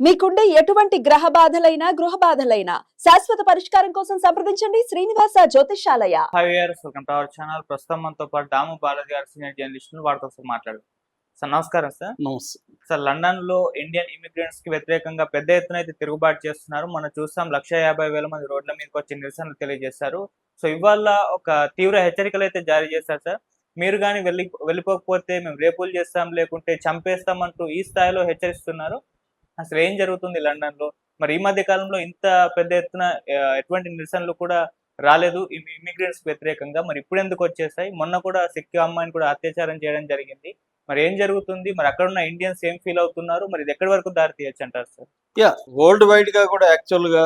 మీకుండే ఎటువంటి గ్రహ బాధలైనా గృహ బాధలైనా శాశ్వత పరిష్కారం కోసం సంప్రదించండి Srinivasa Jyothishalaya. Five years welcome to our channel. ప్రస్తుతం మనతో పాటు దాము బాలాజీ గారు సీనియర్ జర్నలిస్ట్ వారితో మాట్లాడు సార్ నమస్కారం సార్. నమస్తే. సార్ లండన్లో ఇండియన్ ఇమిగ్రెంట్స్కి వ్యతిరేకంగా పెద్ద ఎత్తున అయితే తిరుగుబాటు చేస్తున్నారు. మనం చూస్తాం లక్ష యాభై వేల మంది రోడ్ల మీదకి వచ్చి నిరసనలు తెలియజేశారు. సో ఇవాళ ఒక తీవ్ర హెచ్చరికలు అయితే జారీ చేశారు సార్. మీరు కానీ వెళ్ళి వెళ్ళిపోకపోతే మేము రేపులు చేస్తాం లేకుంటే చంపేస్తాం అంటూ ఈ స్థాయిలో హెచ్చరిస్తున్నారు. అసలు ఏం జరుగుతుంది లండన్లో మరి ఈ మధ్య కాలంలో ఇంత పెద్ద ఎత్తున ఎటువంటి నిరసనలు కూడా రాలేదు. ఇమిగ్రెంట్స్ వ్యతిరేకంగా మరి ఇప్పుడు ఎందుకు వచ్చేసాయి? మొన్న కూడా సిక్కి అమ్మాయిని కూడా అత్యాచారం చేయడం జరిగింది. మరి ఏం జరుగుతుంది? మరి అక్కడ ఉన్న ఇండియన్స్ ఏం ఫీల్ అవుతున్నారు? మరి ఇది ఎక్కడి వరకు దారి తీయచ్చు అంటారు సార్? యా వరల్డ్ వైడ్గా కూడా యాక్చువల్గా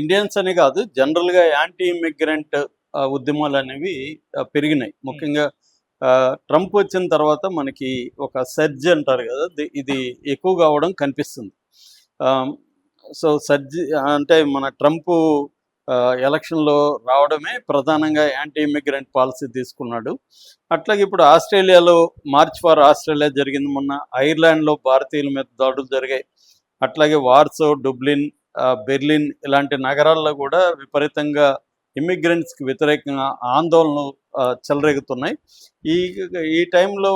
ఇండియన్స్ అని కాదు జనరల్గా యాంటీ ఇమిగ్రెంట్ ఉద్యమాలు అనేవి పెరిగినాయి. ముఖ్యంగా ట్రంప్ వచ్చిన తర్వాత మనకి ఒక సర్జ్ అంటారు కదా ఇది ఎక్కువ కావడం కనిపిస్తుంది. సో సర్జీ అంటే మన ట్రంప్ ఎలక్షన్లో రావడమే ప్రధానంగా యాంటీ ఇమిగ్రెంట్ పాలసీ తీసుకున్నాడు. అట్లాగే ఇప్పుడు ఆస్ట్రేలియాలో మార్చ్ ఫార్ ఆస్ట్రేలియా జరిగింది మొన్న. ఐర్లాండ్లో భారతీయుల మీద దాడులు జరిగాయి. అట్లాగే వార్సో డుబ్లిన్ బెర్లిన్ ఇలాంటి నగరాల్లో కూడా విపరీతంగా ఇమిగ్రెంట్స్కి వ్యతిరేకంగా ఆందోళనలు చెలరేగుతున్నాయి. ఈ ఈ టైంలో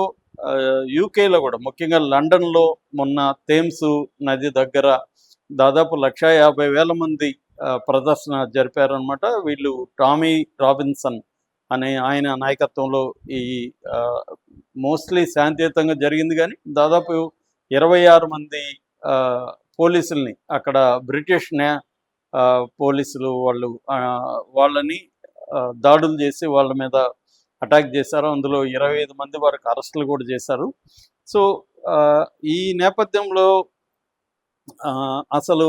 యూకేలో కూడా ముఖ్యంగా లండన్లో మొన్న థేమ్స్ నది దగ్గర దాదాపు లక్ష యాభై వేల మంది ఆ, ప్రదర్శన జరిపారనమాట వీళ్ళు టామీ రాబిన్సన్ అనే ఆయన నాయకత్వంలో ఈ మోస్ట్లీ శాంతియుతంగా జరిగింది కానీ దాదాపు ఇరవై ఆరు మంది ఆ, పోలీసుల్ని అక్కడ బ్రిటిష్ నే ఆ, పోలీసులు వాళ్ళు ఆ, వాళ్ళని దాడులు చేసి వాళ్ళ మీద అటాక్ చేశారు. అందులో ఇరవై ఐదు మంది వరకు అరెస్టులు కూడా చేశారు. సో ఈ నేపథ్యంలో అసలు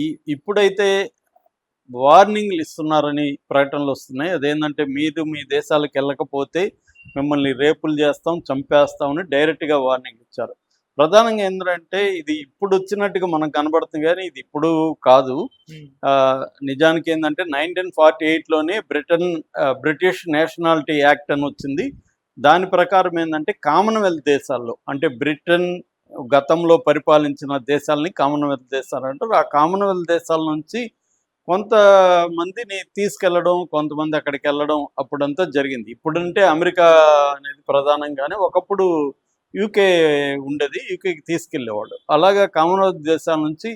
ఈ ఇప్పుడైతే వార్నింగ్లు ఇస్తున్నారని ప్రకటనలు వస్తున్నాయి. అదేంటంటే మీరు మీ దేశాలకు వెళ్ళకపోతే మిమ్మల్ని రేపులు చేస్తాం చంపేస్తామని డైరెక్ట్గా వార్నింగ్ ఇచ్చారు. ప్రధానంగా ఏంటంటే ఇది ఇప్పుడు వచ్చినట్టుగా మనకు కనబడుతుంది కానీ ఇది ఇప్పుడు కాదు. ఆ, నిజానికి ఏంటంటే నైన్టీన్ ఫార్టీ ఎయిట్లోనే బ్రిటన్ బ్రిటిష్ నేషనాలిటీ యాక్ట్ అని వచ్చింది. దాని ప్రకారం ఏంటంటే కామన్వెల్త్ దేశాల్లో అంటే బ్రిటన్ గతంలో పరిపాలించిన దేశాలని కామన్వెల్త్ దేశాలు అంటారు. ఆ కామన్వెల్త్ దేశాల నుంచి కొంతమందిని తీసుకెళ్ళడం కొంతమంది అక్కడికి వెళ్ళడం అప్పుడంతా జరిగింది. ఇప్పుడంటే అమెరికా అనేది ప్రధానంగానే ఒకప్పుడు యూకే ఉండేది యూకేకి తీసుకెళ్ళేవాళ్ళు. అలాగా కామన్వెల్త్ దేశాల నుంచి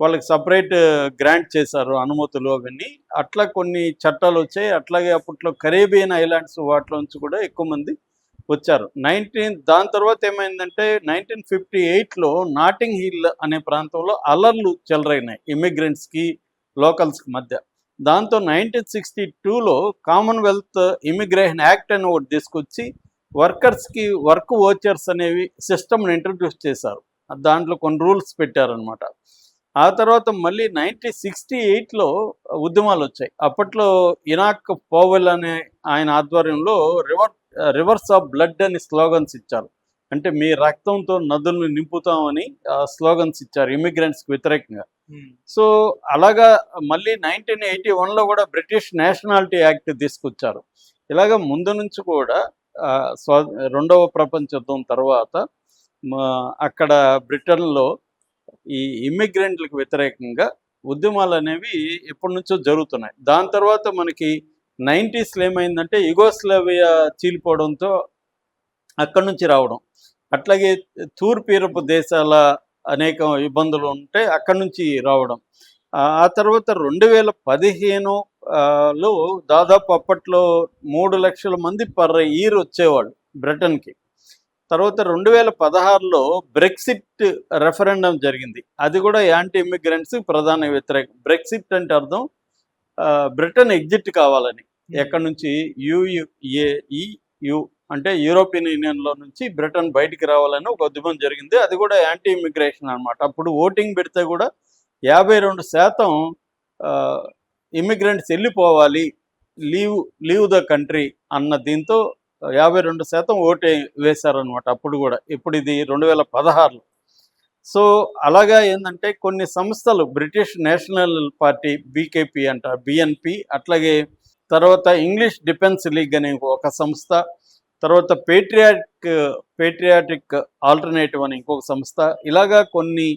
వాళ్ళకి సపరేట్ గ్రాంట్ చేశారు అనుమతులు అవన్నీ. అట్లా కొన్ని చట్టాలు వచ్చాయి. అట్లాగే అప్పట్లో కరేబియన్ ఐలాండ్స్ వాటిలో నుంచి కూడా ఎక్కువ మంది వచ్చారు. నైన్టీన్ దాని తర్వాత ఏమైందంటే నైన్టీన్ ఫిఫ్టీ ఎయిట్లో నాటింగ్ హిల్ అనే ప్రాంతంలో అలర్లు చెలరైనాయి ఇమిగ్రెంట్స్కి లోకల్స్కి మధ్య. దాంతో నైన్టీన్ సిక్స్టీ టూలో కామన్వెల్త్ ఇమిగ్రేషన్ యాక్ట్ అని ఒకటి తీసుకొచ్చి వర్కర్స్కి వర్క్ ఓచర్స్ అనేవి సిస్టమ్ని ఇంట్రడ్యూస్ చేశారు. దాంట్లో కొన్ని రూల్స్ పెట్టారనమాట ఆ తర్వాత మళ్ళీ నైన్టీన్ సిక్స్టీ ఎయిట్లో ఉద్యమాలు వచ్చాయి. అప్పట్లో ఇనాక్ పోవెల్ అనే ఆయన ఆధ్వర్యంలో రివర్ రివర్స్ ఆఫ్ బ్లడ్ అని స్లోగన్స్ ఇచ్చారు. అంటే మీ రక్తంతో నదులను నింపుతామని స్లోగన్స్ ఇచ్చారు ఇమిగ్రెంట్స్కి వ్యతిరేకంగా. సో అలాగా మళ్ళీ నైన్టీన్ ఎయిటీ వన్లో కూడా బ్రిటిష్ నేషనాలిటీ యాక్ట్ తీసుకొచ్చారు. ఇలాగ ముందు నుంచి కూడా స్వా రెండవ ప్రపంచ యుద్ధం తర్వాత మా అక్కడ బ్రిటన్లో ఈ ఇమ్మిగ్రెంట్లకు వ్యతిరేకంగా ఉద్యమాలు అనేవి ఎప్పటి నుంచో జరుగుతున్నాయి. దాని తర్వాత మనకి నైంటీస్లో ఏమైందంటే యుగోస్లావియా చీలిపోవడంతో అక్కడి నుంచి రావడం. అట్లాగే తూర్పు దేశాల అనేక ఇబ్బందులు ఉంటే అక్కడి నుంచి రావడం. ఆ తర్వాత రెండు వేల పదిహేను లో దాదాపు అప్పట్లో మూడు లక్షల మంది పర్ ఇయర్ వచ్చేవాళ్ళు బ్రిటన్కి. తర్వాత రెండు వేల పదహారులో బ్రెక్సిట్ రెఫరెండం జరిగింది. అది కూడా యాంటీ ఇమిగ్రెంట్స్ ప్రధాన వ్యతిరేకం. బ్రెక్సిట్ అంటే అర్థం ఆ, బ్రిటన్ ఎగ్జిట్ కావాలని. ఎక్కడి నుంచి? యుయుఏఈయు అంటే యూరోపియన్ యూనియన్లో నుంచి బ్రిటన్ బయటికి రావాలని ఒక ఉద్యమం జరిగింది. అది కూడా యాంటీ ఇమిగ్రేషన్ అన్నమాట. అప్పుడు ఓటింగ్ పెడితే కూడా యాభై రెండు శాతం ఇమిగ్రెంట్స్ వెళ్ళిపోవాలి లీవ్ లీవ్ ద కంట్రీ అన్న దీంతో యాభై రెండు శాతం ఓటే వేశారనమాట అప్పుడు కూడా. ఇప్పుడు ఇది రెండు వేల పదహారులో. సో అలాగా ఏంటంటే కొన్ని సంస్థలు బ్రిటిష్ నేషనల్ పార్టీ బీకేపీ అంట బిఎన్పి అట్లాగే తర్వాత ఇంగ్లీష్ డిఫెన్స్ లీగ్ అనే ఒక సంస్థ తర్వాత పేట్రియాటిక్ పేట్రియాటిక్ ఆల్టర్నేటివ్ అని ఇంకొక సంస్థ ఇలాగా కొన్ని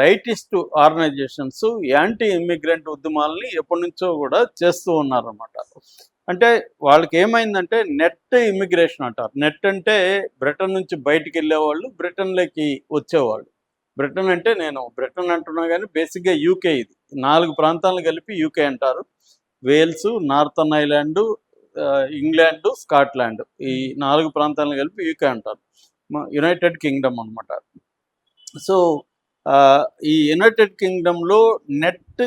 రైటిస్ట్ ఆర్గనైజేషన్స్ యాంటీ ఇమ్మిగ్రెంట్ ఉద్యమాలని ఎప్పటి నుంచో కూడా చేస్తూ ఉన్నారన్నమాట. అంటే వాళ్ళకి ఏమైందంటే నెట్ ఇమ్మిగ్రేషన్ అంటారు. నెట్ అంటే బ్రిటన్ నుంచి బయటికి వెళ్ళేవాళ్ళు బ్రిటన్లోకి వచ్చేవాళ్ళు. బ్రిటన్ అంటే నేను బ్రిటన్ అంటున్నా కానీ బేసిక్గా యూకే ఇది. నాలుగు ప్రాంతాలను కలిపి యూకే అంటారు. Wales northern island England Scotland ఈ నాలుగు ప్రాంతాలను కలిపి యూకే అంటారు. యునైటెడ్ కింగ్డమ్ అనమాట సో ఈ యునైటెడ్ కింగ్డమ్లో నెట్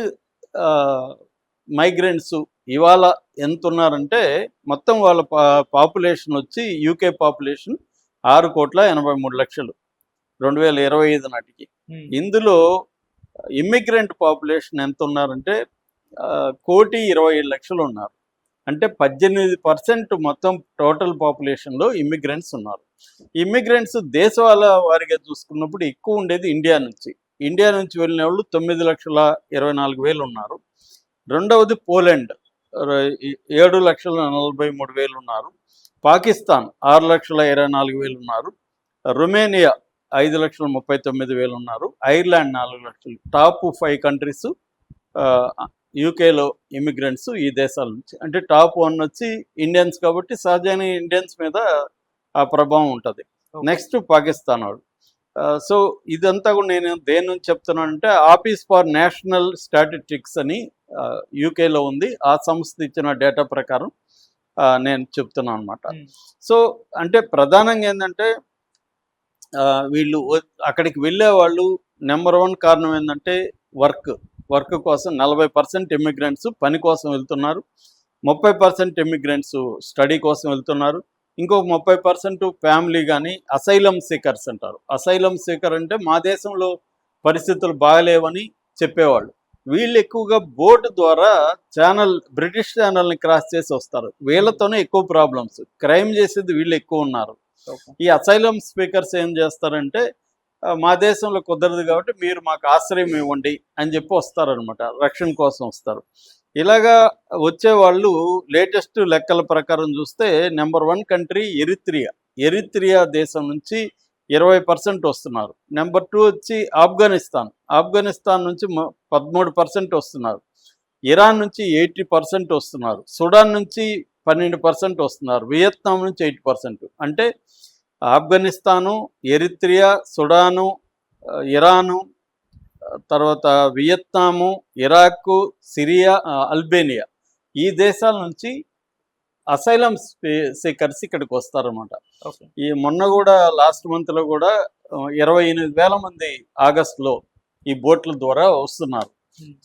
మైగ్రెంట్స్ ఇవాళ ఎంత ఉన్నారంటే మొత్తం వాళ్ళ పాపులేషన్ వచ్చి యూకే పాపులేషన్ ఆరు కోట్ల ఎనభై మూడు లక్షలు రెండు వేల ఇరవై ఐదు నాటికి. ఉమ్, ఇందులో ఇమ్మిగ్రెంట్ పాపులేషన్ ఎంత ఉన్నారంటే కోటి ఇరవై ఏడు లక్షలు ఉన్నారు. అంటే పద్దెనిమిది పర్సెంట్ మొత్తం టోటల్ పాపులేషన్లో ఇమ్మిగ్రెంట్స్ ఉన్నారు. ఇమ్మిగ్రెంట్స్ దేశాల వారిగా చూసుకున్నప్పుడు ఎక్కువ ఉండేది ఇండియా నుంచి. ఇండియా నుంచి వెళ్ళిన వాళ్ళు తొమ్మిది లక్షల ఇరవై నాలుగు వేలు ఉన్నారు. రెండవది పోలాండ్. ఏడు లక్షల నలభై మూడు వేలు ఉన్నారు. పాకిస్తాన్ ఆరు లక్షల ఇరవై నాలుగు వేలు ఉన్నారు. రొమేనియా ఐదు లక్షల ముప్పై తొమ్మిది వేలు ఉన్నారు. ఐర్లాండ్ నాలుగు లక్షలు. టాప్ ఫైవ్ కంట్రీస్ యూకేలో ఇమిగ్రెంట్స్ ఈ దేశాల నుంచి. అంటే టాప్ వన్ వచ్చి ఇండియన్స్ కాబట్టి సహజంగా ఇండియన్స్ మీద ప్రభావం ఉంటుంది. నెక్స్ట్ పాకిస్తాన్ వాడు సో ఇదంతా కూడా నేను దేని నుంచి చెప్తున్నానంటే ఆఫీస్ ఫర్ నేషనల్ స్టాటిస్టిక్స్ అని యూకేలో ఉంది. ఆ సంస్థ ఇచ్చిన డేటా ప్రకారం నేను చెప్తున్నాను అనమాట సో అంటే ప్రధానంగా ఏంటంటే వీళ్ళు అక్కడికి వెళ్ళే వాళ్ళు నెంబర్ వన్ కారణం ఏంటంటే వర్క్. వర్క్ కోసం నలభై పర్సెంట్ ఇమ్మిగ్రెంట్స్ పని కోసం వెళ్తున్నారు. ముప్పై పర్సెంట్ ఇమ్మిగ్రెంట్స్ స్టడీ కోసం వెళ్తున్నారు. ఇంకో ముప్పై పర్సెంట్ ఫ్యామిలీ కానీ అసైలం సీకర్స్ అంటారు. అసైలం సీకర్ అంటే మా దేశంలో పరిస్థితులు బాగలేవని చెప్పేవాళ్ళు. వీళ్ళు ఎక్కువగా బోట్ ద్వారా ఛానల్ బ్రిటిష్ ఛానల్ని క్రాస్ చేసి వస్తారు. వీళ్ళతోనే ఎక్కువ ప్రాబ్లమ్స్. క్రైమ్ చేసేది వీళ్ళు ఎక్కువ ఉన్నారు. ఈ అసైలం స్పీకర్స్ ఏం చేస్తారంటే మా దేశంలో కుదరదు కాబట్టి మీరు మాకు ఆశ్రయం ఇవ్వండి అని చెప్పి వస్తారనమాట రక్షణ కోసం వస్తారు. ఇలాగా వచ్చే వాళ్ళు లేటెస్ట్ లెక్కల ప్రకారం చూస్తే number one country Eritrea. Eritrea దేశం నుంచి ఇరవై పర్సెంట్ వస్తున్నారు. నెంబర్ టూ వచ్చి ఆఫ్ఘనిస్తాన్. ఆఫ్ఘనిస్తాన్ నుంచి పదమూడు పర్సెంట్ వస్తున్నారు. ఇరాన్ నుంచి ఎయిటీ పర్సెంట్ వస్తున్నారు. సుడాన్ నుంచి పన్నెండు పర్సెంట్ వస్తున్నారు. వియత్నాం నుంచి ఎయిట్ పర్సెంట్. అంటే ఆఫ్ఘనిస్తాను ఎరిత్రియా సుడాను ఇరాను తర్వాత వియత్నాము ఇరాక్ సిరియా అల్బేనియా ఈ దేశాల నుంచి అసైలం సీకర్స్ ఇక్కడికి వస్తారన్నమాట ఓకే. ఈ మొన్న కూడా లాస్ట్ మంత్లో కూడా ఇరవై ఎనిమిది వేల మంది ఆగస్టులో ఈ బోట్ల ద్వారా వస్తున్నారు.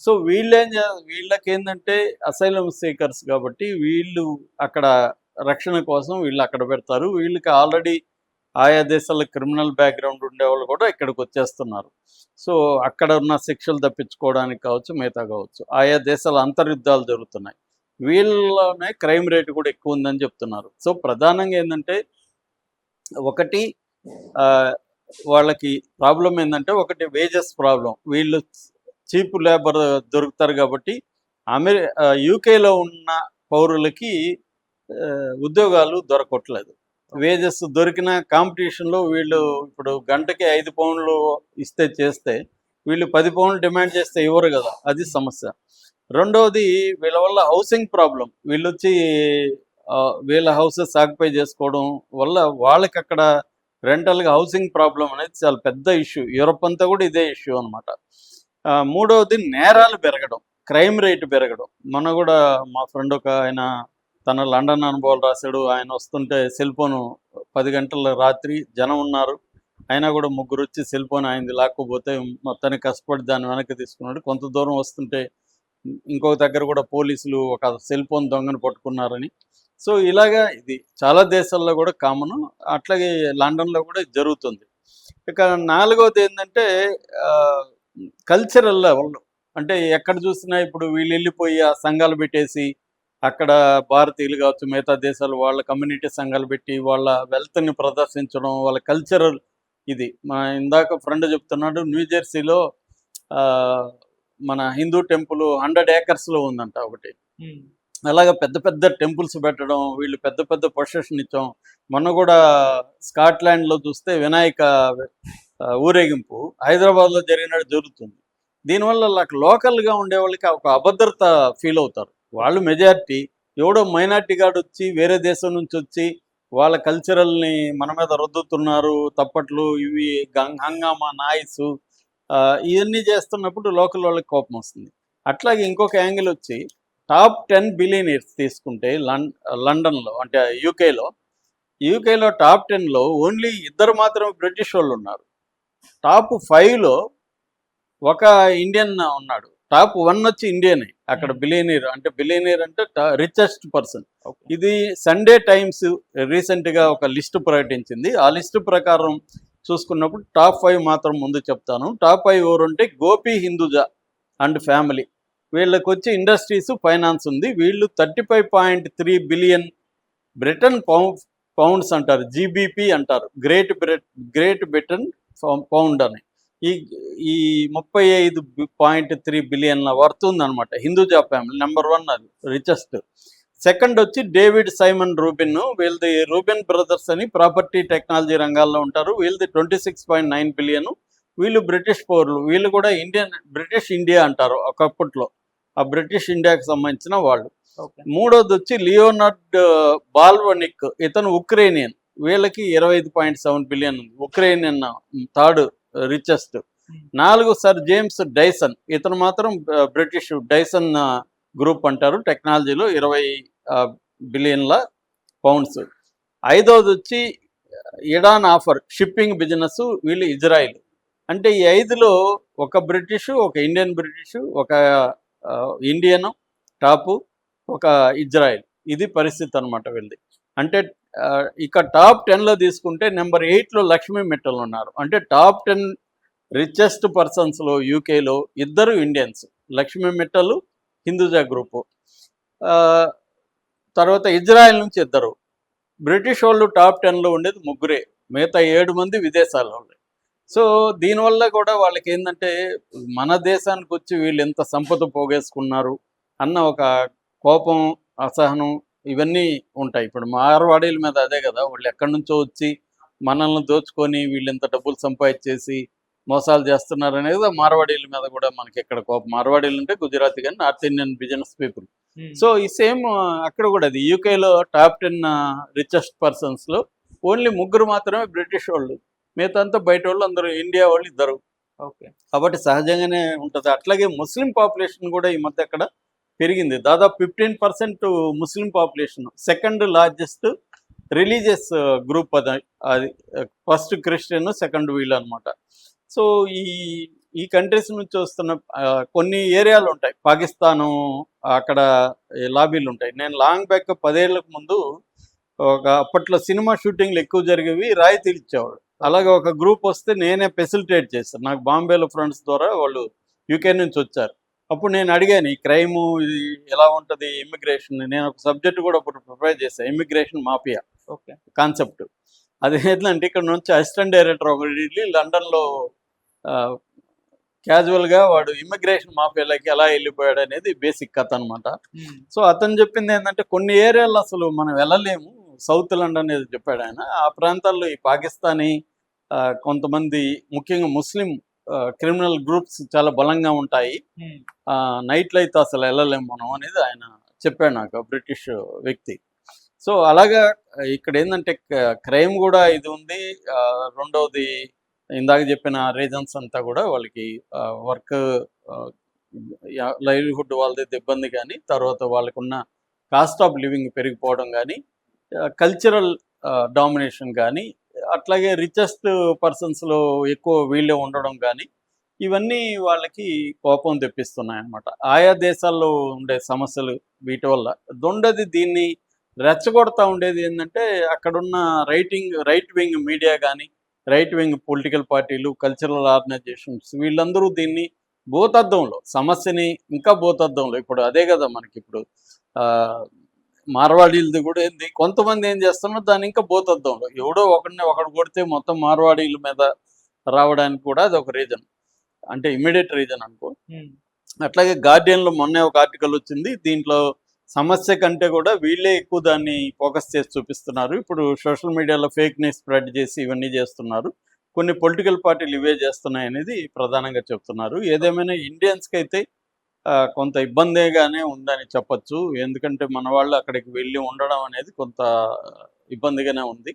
సో వీళ్ళేం చే వీళ్ళకి ఏంటంటే అసైలం సీకర్స్ కాబట్టి వీళ్ళు అక్కడ రక్షణ కోసం వీళ్ళు అక్కడ పెడతారు వీళ్ళకి ఆల్రెడీ ఆయా దేశాల క్రిమినల్ బ్యాక్గ్రౌండ్ ఉండేవాళ్ళు కూడా ఇక్కడికి వచ్చేస్తున్నారు. సో అక్కడ ఉన్న శిక్షలు తప్పించుకోవడానికి కావచ్చు మిగతా కావచ్చు ఆయా దేశాల అంతర్యుద్ధాలు జరుగుతున్నాయి. వీళ్ళలోనే క్రైమ్ రేట్ కూడా ఎక్కువ ఉందని చెప్తున్నారు. సో ప్రధానంగా ఏంటంటే ఒకటి వాళ్ళకి ప్రాబ్లం ఏంటంటే ఒకటి వేజెస్ ప్రాబ్లం. వీళ్ళు చీప్ లేబర్ దొరుకుతారు కాబట్టి అమెరి యూకేలో ఉన్న పౌరులకి ఉద్యోగాలు దొరకట్లేదు. వేజెస్ దొరికిన కాంపిటీషన్లో వీళ్ళు ఇప్పుడు గంటకి ఐదు పౌండ్లు ఇస్తే చేస్తే వీళ్ళు పది పౌండ్లు డిమాండ్ చేస్తే ఇవ్వరు కదా అది సమస్య. రెండవది వీళ్ళ వల్ల హౌసింగ్ ప్రాబ్లం. వీళ్ళు వచ్చి వీళ్ళ హౌసెస్ ఆక్యుపై చేసుకోవడం వల్ల వాళ్ళకి అక్కడ రెంటల్గా హౌసింగ్ ప్రాబ్లం అనేది చాలా పెద్ద ఇష్యూ. యూరప్ అంతా కూడా ఇదే ఇష్యూ అనమాట మూడవది నేరాలు పెరగడం క్రైమ్ రేట్ పెరగడం. మన కూడా మా ఫ్రెండ్ ఒక ఆయన తన లండన్ అనుభవాలు రాశాడు. ఆయన వస్తుంటే సెల్ ఫోన్ పది గంటల రాత్రి జనం ఉన్నారు. అయినా కూడా ముగ్గురు వచ్చి సెల్ ఫోన్ ఆయనది లాక్కోపోతే మొత్తానికి కష్టపడి దాన్ని వెనక్కి తీసుకున్నాడు. కొంత దూరం వస్తుంటే ఇంకొక దగ్గర కూడా పోలీసులు ఒక సెల్ ఫోన్ దొంగను పట్టుకున్నారని. సో ఇలాగా ఇది చాలా దేశాల్లో కూడా కామన్. అట్లాగే లండన్లో కూడా జరుగుతుంది. ఇక నాలుగవది ఏంటంటే కల్చరల్ లెవెల్ అంటే ఎక్కడ చూసినా ఇప్పుడు వీళ్ళు వెళ్ళిపోయి ఆ సంఘాలు పెట్టేసి అక్కడ భారతీయులు కావచ్చు మిగతా దేశాలు వాళ్ళ కమ్యూనిటీ సంఘాలు పెట్టి వాళ్ళ వెల్త్ని ప్రదర్శించడం వాళ్ళ కల్చరల్ ఇది. మా ఇందాక ఫ్రెండ్ చెప్తున్నాడు న్యూ జెర్సీలో ఆ, మన హిందూ టెంపుల్ హండ్రెడ్ ఏకర్స్లో ఉందంట ఒకటి. అలాగ పెద్ద పెద్ద టెంపుల్స్ పెట్టడం వీళ్ళు పెద్ద పెద్ద పొజిషన్ ఇచ్చాం. మొన్న కూడా స్కాట్లాండ్లో చూస్తే వినాయక ఊరేగింపు హైదరాబాద్లో జరిగినట్టు జరుగుతుంది. దీనివల్ల లోకల్గా ఉండే వాళ్ళకి ఒక అభద్రత ఫీల్ అవుతారు. వాళ్ళు మెజారిటీ ఎవడో మైనార్టీ గాడు వచ్చి వేరే దేశం నుంచి వచ్చి వాళ్ళ కల్చరల్ని మన మీద రుద్దుతున్నారు తప్పట్లు ఇవి గం- హంగామా నాయిస్ ఇవన్నీ చేస్తున్నప్పుడు లోకల్ వాళ్ళకి కోపం వస్తుంది. అట్లాగే ఇంకొక యాంగిల్ వచ్చి టాప్ టెన్ బిలియనీర్స్ తీసుకుంటే లండన్లో అంటే యూకేలో యూకేలో టాప్ టెన్లో ఓన్లీ ఇద్దరు మాత్రమే బ్రిటిష్ వాళ్ళు ఉన్నారు. టాప్ ఫైవ్లో ఒక ఇండియన్ ఉన్నాడు. టాప్ వన్ వచ్చి ఇండియనే. అక్కడ బిలియనీర్ అంటే బిలియనీర్ అంటే రిచెస్ట్ పర్సన్ ఇది సండే టైమ్స్ రీసెంట్గా ఒక లిస్ట్ ప్రకటించింది. ఆ లిస్ట్ ప్రకారం చూసుకున్నప్పుడు టాప్ ఫైవ్ మాత్రం ముందు చెప్తాను. టాప్ ఫైవ్ ఎవరుంటే గోపి హిందూజా అండ్ ఫ్యామిలీ. వీళ్ళకి వచ్చి ఇండస్ట్రీస్ ఫైనాన్స్ ఉంది. వీళ్ళు thirty five point three billion Britain pound pounds అంటారు. జీబీపీ అంటారు. Great Brit great Britain pound అని. ఈ ఈ ముప్పై ఐదు పాయింట్ త్రీ బిలియన్ల వర్త్ ఉందన్నమాట. హిందూజా ఫ్యామిలీ నెంబర్ వన్ అది రిచెస్ట్ సెకండ్ వచ్చి డేవిడ్ సైమన్ రూబిన్ వీళ్ళది రూబిన్ బ్రదర్స్ అని ప్రాపర్టీ టెక్నాలజీ రంగాల్లో ఉంటారు. వీళ్ళది twenty six point nine billion. వీళ్ళు బ్రిటిష్ పౌరులు వీళ్ళు కూడా ఇండియన్ బ్రిటిష్ ఇండియా అంటారు ఒకప్పట్లో. ఆ బ్రిటిష్ ఇండియాకి సంబంధించిన వాళ్ళు. మూడోది వచ్చి లియోనార్డ్ బాల్వనిక్ ఇతను ఉక్రేనియన్ వీళ్ళకి ఇరవై ఐదు పాయింట్ సెవెన్ బిలియన్ ఉంది. ఉక్రేనియన్ థర్డ్ రిచెస్ట్ నాలుగు సర్ జేమ్స్ డైసన్ ఇతను మాత్రం బ్రిటిష్ డైసన్ గ్రూప్ అంటారు. టెక్నాలజీలో ఇరవై బిలియన్ల పౌండ్స్ ఐదోది వచ్చి ఇడాన్ ఆఫర్ షిప్పింగ్ బిజినెస్ వీళ్ళు ఇజ్రాయిల్ అంటే ఈ ఐదులో ఒక బ్రిటిష్ ఒక ఇండియన్ బ్రిటిష్ ఒక ఇండియన్ టాపు ఒక ఇజ్రాయిల్ ఇది పరిస్థితి అనమాట వీళ్ళది. అంటే ఇక టాప్ టెన్లో తీసుకుంటే నెంబర్ ఎయిట్లో లక్ష్మీ మిట్టల్ ఉన్నారు. అంటే టాప్ టెన్ రిచెస్ట్ పర్సన్స్లో యూకేలో ఇద్దరు ఇండియన్స్ లక్ష్మీ మిట్టలు హిందూజా గ్రూపు తర్వాత ఇజ్రాయెల్ నుంచి ఇద్దరు. బ్రిటిష్ వాళ్ళు టాప్ టెన్లో ఉండేది ముగ్గురే. మిగతా ఏడు మంది విదేశాల్లో ఉండే. సో దీనివల్ల కూడా వాళ్ళకి ఏంటంటే మన దేశానికి వచ్చి వీళ్ళు ఎంత సంపద పోగేసుకున్నారు అన్న ఒక కోపం అసహనం ఇవన్నీ ఉంటాయి. ఇప్పుడు మార్వాడీల మీద అదే కదా వాళ్ళు ఎక్కడి నుంచో వచ్చి మనల్ని దోచుకొని వీళ్ళు ఎంత డబ్బులు సంపాదించేసి మోసాలు చేస్తున్నారు అనేది మార్వాడీల మీద కూడా మనకి ఇక్కడ కోపం. మార్వాడీలు అంటే గుజరాతీ కానీ north Indian business people. So ఈ సేమ్ అక్కడ కూడా అది యూకేలో టాప్ టెన్ రిచెస్ట్ పర్సన్స్లో ఓన్లీ ముగ్గురు మాత్రమే బ్రిటిష్ వాళ్ళు. మిగతా బయట వాళ్ళు అందరూ ఇండియా వాళ్ళు ఇద్దరు. ఓకే. కాబట్టి సహజంగానే ఉంటుంది. అట్లాగే ముస్లిం పాపులేషన్ కూడా ఈ మధ్య అక్కడ పెరిగింది. దాదాపు fifteen percent Muslim population second largest religious group అది. అది ఫస్ట్ క్రిస్టియన్ సెకండ్ వీళ్ళు అనమాట సో ఈ ఈ కంట్రీస్ నుంచి వస్తున్న కొన్ని ఏరియాలు ఉంటాయి. పాకిస్తాను అక్కడ లాబీలు ఉంటాయి. నేను లాంగ్ బ్యాక్ పదేళ్ళకు ముందు ఒక అప్పట్లో సినిమా షూటింగ్లు ఎక్కువ జరిగేవి రాయితీలు ఇచ్చేవాడు అలాగే ఒక గ్రూప్ వస్తే నేనే ఫెసిలిటేట్ చేస్తాను నాకు బాంబేలో ఫ్రెండ్స్ ద్వారా వాళ్ళు యూకే నుంచి వచ్చారు. అప్పుడు నేను అడిగాను ఈ క్రైమ్ ఇది ఎలా ఉంటుంది? ఇమ్మిగ్రేషన్ నేను ఒక సబ్జెక్ట్ కూడా అప్పుడు ప్రిపేర్ చేశాను ఇమ్మిగ్రేషన్ మాఫియా ఓకే. కాన్సెప్ట్ అది ఏంటంటే ఇక్కడ నుంచి అసిస్టెంట్ డైరెక్టర్ ఒకటి వెళ్ళి లండన్లో క్యాజువల్గా వాడు ఇమ్మిగ్రేషన్ మాఫియాలకి ఎలా వెళ్ళిపోయాడు అనేది బేసిక్ కథ అనమాట సో అతను చెప్పింది ఏంటంటే కొన్ని ఏరియాల్లో అసలు మనం వెళ్ళలేము. సౌత్ లండన్ అనేది చెప్పాడు ఆయన. ఆ ప్రాంతాల్లో ఈ పాకిస్తానీ కొంతమంది ముఖ్యంగా ముస్లిం క్రిమినల్ గ్రూప్స్ చాలా బలంగా ఉంటాయి. నైట్లో అయితే అసలు వెళ్ళలేము మనం అనేది ఆయన చెప్పాడు నాకు బ్రిటిష్ వ్యక్తి. సో అలాగా ఇక్కడ ఏంటంటే క్రైమ్ కూడా ఇది ఉంది. రెండవది ఇందాక చెప్పిన రీజన్స్ అంతా కూడా వాళ్ళకి వర్క్ లైవ్లీహుడ్ వాళ్ళది ఇబ్బంది కానీ తర్వాత వాళ్ళకున్న కాస్ట్ ఆఫ్ లివింగ్ పెరిగిపోవడం కానీ కల్చరల్ డామినేషన్ కానీ అట్లాగే రిచెస్ట్ పర్సన్స్లో ఎక్కువ వీళ్ళే ఉండడం కానీ ఇవన్నీ వాళ్ళకి కోపం తెప్పిస్తున్నాయి అన్నమాట ఆయా దేశాల్లో ఉండే సమస్యలు వీటి వల్ల. దొండది దీన్ని రెచ్చగొడతా ఉండేది ఏంటంటే అక్కడున్న రైటింగ్ రైట్ వింగ్ మీడియా కానీ రైట్ వింగ్ పొలిటికల్ పార్టీలు కల్చరల్ ఆర్గనైజేషన్స్ వీళ్ళందరూ దీన్ని భూతద్దంలో సమస్యని ఇంకా భూతద్దంలో. ఇప్పుడు అదే కదా మనకి ఇప్పుడు ఆ, మార్వాడీలది కూడా ఏంది? కొంతమంది ఏం చేస్తున్నారు? దాన్ని ఇంకా భూతద్దంలో. ఎవడో ఒకడిని ఒకడు కొడితే మొత్తం మార్వాడీల మీద రావడానికి కూడా అది ఒక రీజన్ అంటే ఇమీడియట్ రీజన్ అనుకో. అట్లాగే గార్డియన్లో మొన్నే ఒక ఆర్టికల్ వచ్చింది. దీంట్లో సమస్య కంటే కూడా వీళ్ళే ఎక్కువ దాన్ని ఫోకస్ చేసి చూపిస్తున్నారు. ఇప్పుడు సోషల్ మీడియాలో ఫేక్ న్యూస్ స్ప్రెడ్ చేసి ఇవన్నీ చేస్తున్నారు. కొన్ని పొలిటికల్ పార్టీలు ఇవే చేస్తున్నాయి అనేది ప్రధానంగా చెప్తున్నారు. ఏదేమైనా ఇండియన్స్కి అయితే కొంత ఇబ్బందిగానే ఉందని చెప్పొచ్చు. ఎందుకంటే మన వాళ్ళు అక్కడికి వెళ్ళి ఉండడం అనేది కొంత ఇబ్బందిగానే ఉంది.